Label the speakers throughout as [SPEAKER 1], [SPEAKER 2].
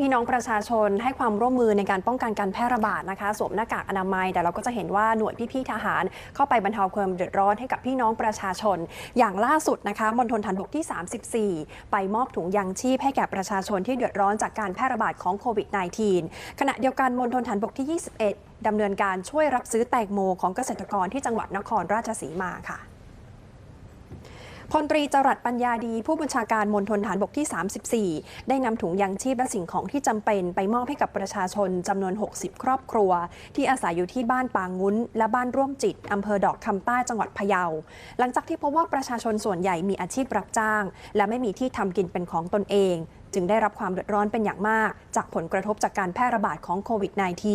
[SPEAKER 1] พี่น้องประชาชนให้ความร่วมมือในการป้องกันการแพร่ระบาดนะคะสวมหน้ากากอนามัย แต่เราก็จะเห็นว่าหน่วยพี่ๆทหาร เข้าไปบรรเทาความเดือดร้อนให้กับพี่น้องประชาชน อย่างล่าสุดนะคะมณฑลฐานบกที่ 34 ไปมอบถุงยางชีพให้แก่ประชาชนที่เดือดร้อนจากการแพร่ระบาดของโควิด -19 ขณะเดียวกันมณฑลฐานบกที่ 21ดำเนินการช่วยรับซื้อแตงโมของเกษตรกรที่จังหวัดนครราชสีมาค่ะ พลตรีจรัสปัญญาดี ผู้บัญชาการมณฑลฐานบกที่ 34 ได้นำถุงยางชีพและสิ่งของที่จำเป็นไปมอบให้กับประชาชนจำนวน 60 ครอบครัว ที่อาศัยอยู่ที่บ้านปางงุ้น และบ้านร่วมจิตอำเภอดอกคำใต้จังหวัดพะเยา หลังจากที่พบว่าประชาชนส่วนใหญ่มีอาชีพรับจ้าง และไม่มีที่ทำกินเป็นของตนเองจึงได้รับความเดือดร้อนเป็นอย่างมาก จากผลกระทบจากการแพร่ระบาดของโควิด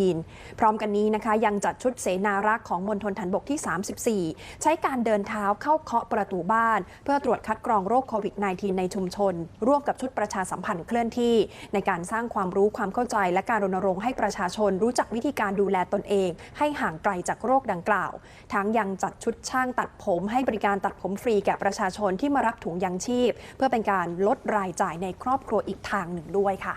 [SPEAKER 1] -19 พร้อมกันนี้นะคะ ยังจัดชุดเสนารักษ์ของมณฑลฐานบกที่ 34 ใช้การเดินเท้าเข้าเคาะประตูบ้าน เพื่อตรวจคัดกรองโรคโควิด -19 ในชุมชน ร่วมกับชุดประชาสัมพันธ์เคลื่อนที่ ในการสร้างความรู้ความเข้าใจ และการรณรงค์ให้ประชาชนรู้จักวิธีการดูแลตนเอง ให้ห่างไกลจากโรคดังกล่าว ทั้งยังจัดชุดช่างตัดผมให้บริการตัดผมฟรีแก่ประชาชนที่มารับถุงยางชีพ เพื่อเป็นการลดรายจ่ายในครอบครัวอีกทางหนึ่งด้วยค่ะ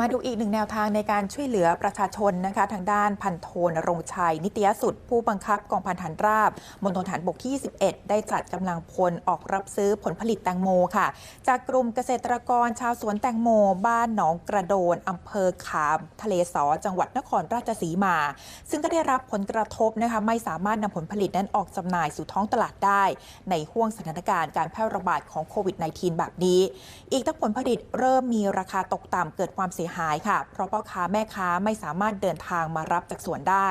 [SPEAKER 2] มาดูอีกหนึ่งแนวทางในการช่วยเหลือประชาชนนะคะ ทางด้านพันโทนรงชัย นิตยสุด ผู้บังคับกองพันฐานราบมณฑลฐานบกที่ 21 ได้จัดกำลังพลออกรับซื้อผลผลิตแตงโมค่ะ จากกลุ่มเกษตรกรชาวสวนแตงโม บ้านหนองกระโดนอำเภอขาม ทะเลสอจังหวัดนครราชสีมา ซึ่งก็ได้รับผลกระทบนะคะไม่สามารถนำผลผลิตนั้นออกจำหน่ายสู่ท้องตลาดได้ ในห่วงสถานการณ์การแพร่ระบาดของโควิด -19 แบบนี้ อีกทั้งผลผลิตเริ่มมีราคาตกต่ำเกิดความเสียหายค่ะ เพราะพ่อค้าแม่ค้าไม่สามารถเดินทางมารับจากสวนได้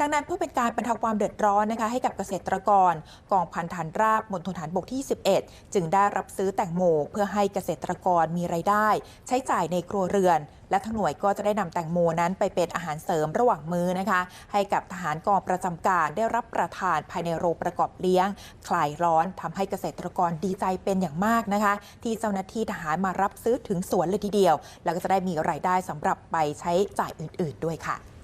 [SPEAKER 2] ดังนั้นเพื่อเป็นการบรรเทาความเดือดร้อนนะคะให้กับเกษตรกร กองพันธันราบมณฑลฐานบกที่ 11 จึงได้รับซื้อแตงโมเพื่อให้เกษตรกรมีไรายได้ ใช้จ่ายในครัวเรือนและทั้งหน่วยก็จะได้นำแตงโมนั้นไปเป็นอาหารเสริมระหว่างมื้อนะคะ ให้กับทหารกองประจำการได้รับประทานภายในโรงประกอบเลี้ยง คลายร้อนทำให้เกษตรกรดีใจเป็นอย่างมากนะคะ ที่เจ้าหน้าที่ทหารมารับซื้อถึงสวนเลยทีเดียว แล้วก็จะได้มีรายได้สำหรับไปใช้จ่ายอื่น ๆ ด้วยค่ะ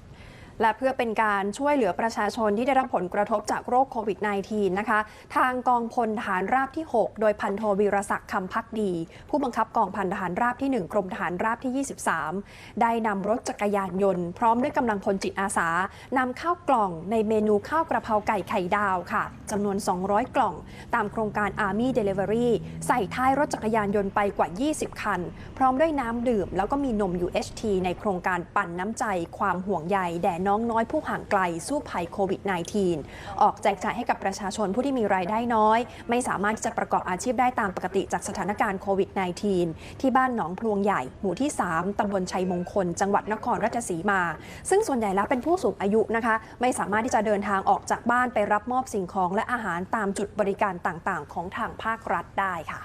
[SPEAKER 1] และเพื่อเป็นการช่วยเหลือประชาชนที่ได้รับผลกระทบจากโรคโควิด -19 นะคะ ทางกองพลทหารราบที่ 6 โดยพันโทวีรศักดิ์คำพักดี ผู้บังคับกองพันทหารราบที่ 1 กรมทหารราบที่ 23 ได้นำรถจักรยานยนต์ พร้อมด้วยกำลังพลจิตอาสานำข้าวกล่องในเมนูข้าวกระเพราไก่ไข่ดาวค่ะจำนวน 200 กล่อง ตามโครงการ Army Delivery ใส่ท้ายรถจักรยานยนต์ไปกว่า 20 คัน พร้อมด้วยน้ำดื่ม แล้วก็มีนม UHT ในโครงการปั่นน้ำใจความห่วงใยแด่น้องน้อยผู้ห่างไกลสู้ภัยโควิด -19 ออกแจกจ่ายให้กับประชาชนผู้ที่มีรายได้น้อย ไม่สามารถที่จะประกอบอาชีพได้ตามปกติจากสถานการณ์โควิด -19 ที่บ้านหนองพลวงใหญ่หมู่ที่ 3ตำบลชัยมงคล จังหวัดนครราชสีมา ซึ่งส่วนใหญ่แล้วเป็นผู้สูงอายุนะคะ ไม่สามารถที่จะเดินทางออกจากบ้านไปรับมอบสิ่งของและอาหารตามจุดบริการต่างๆ ของทางภาครัฐได้ค่ะ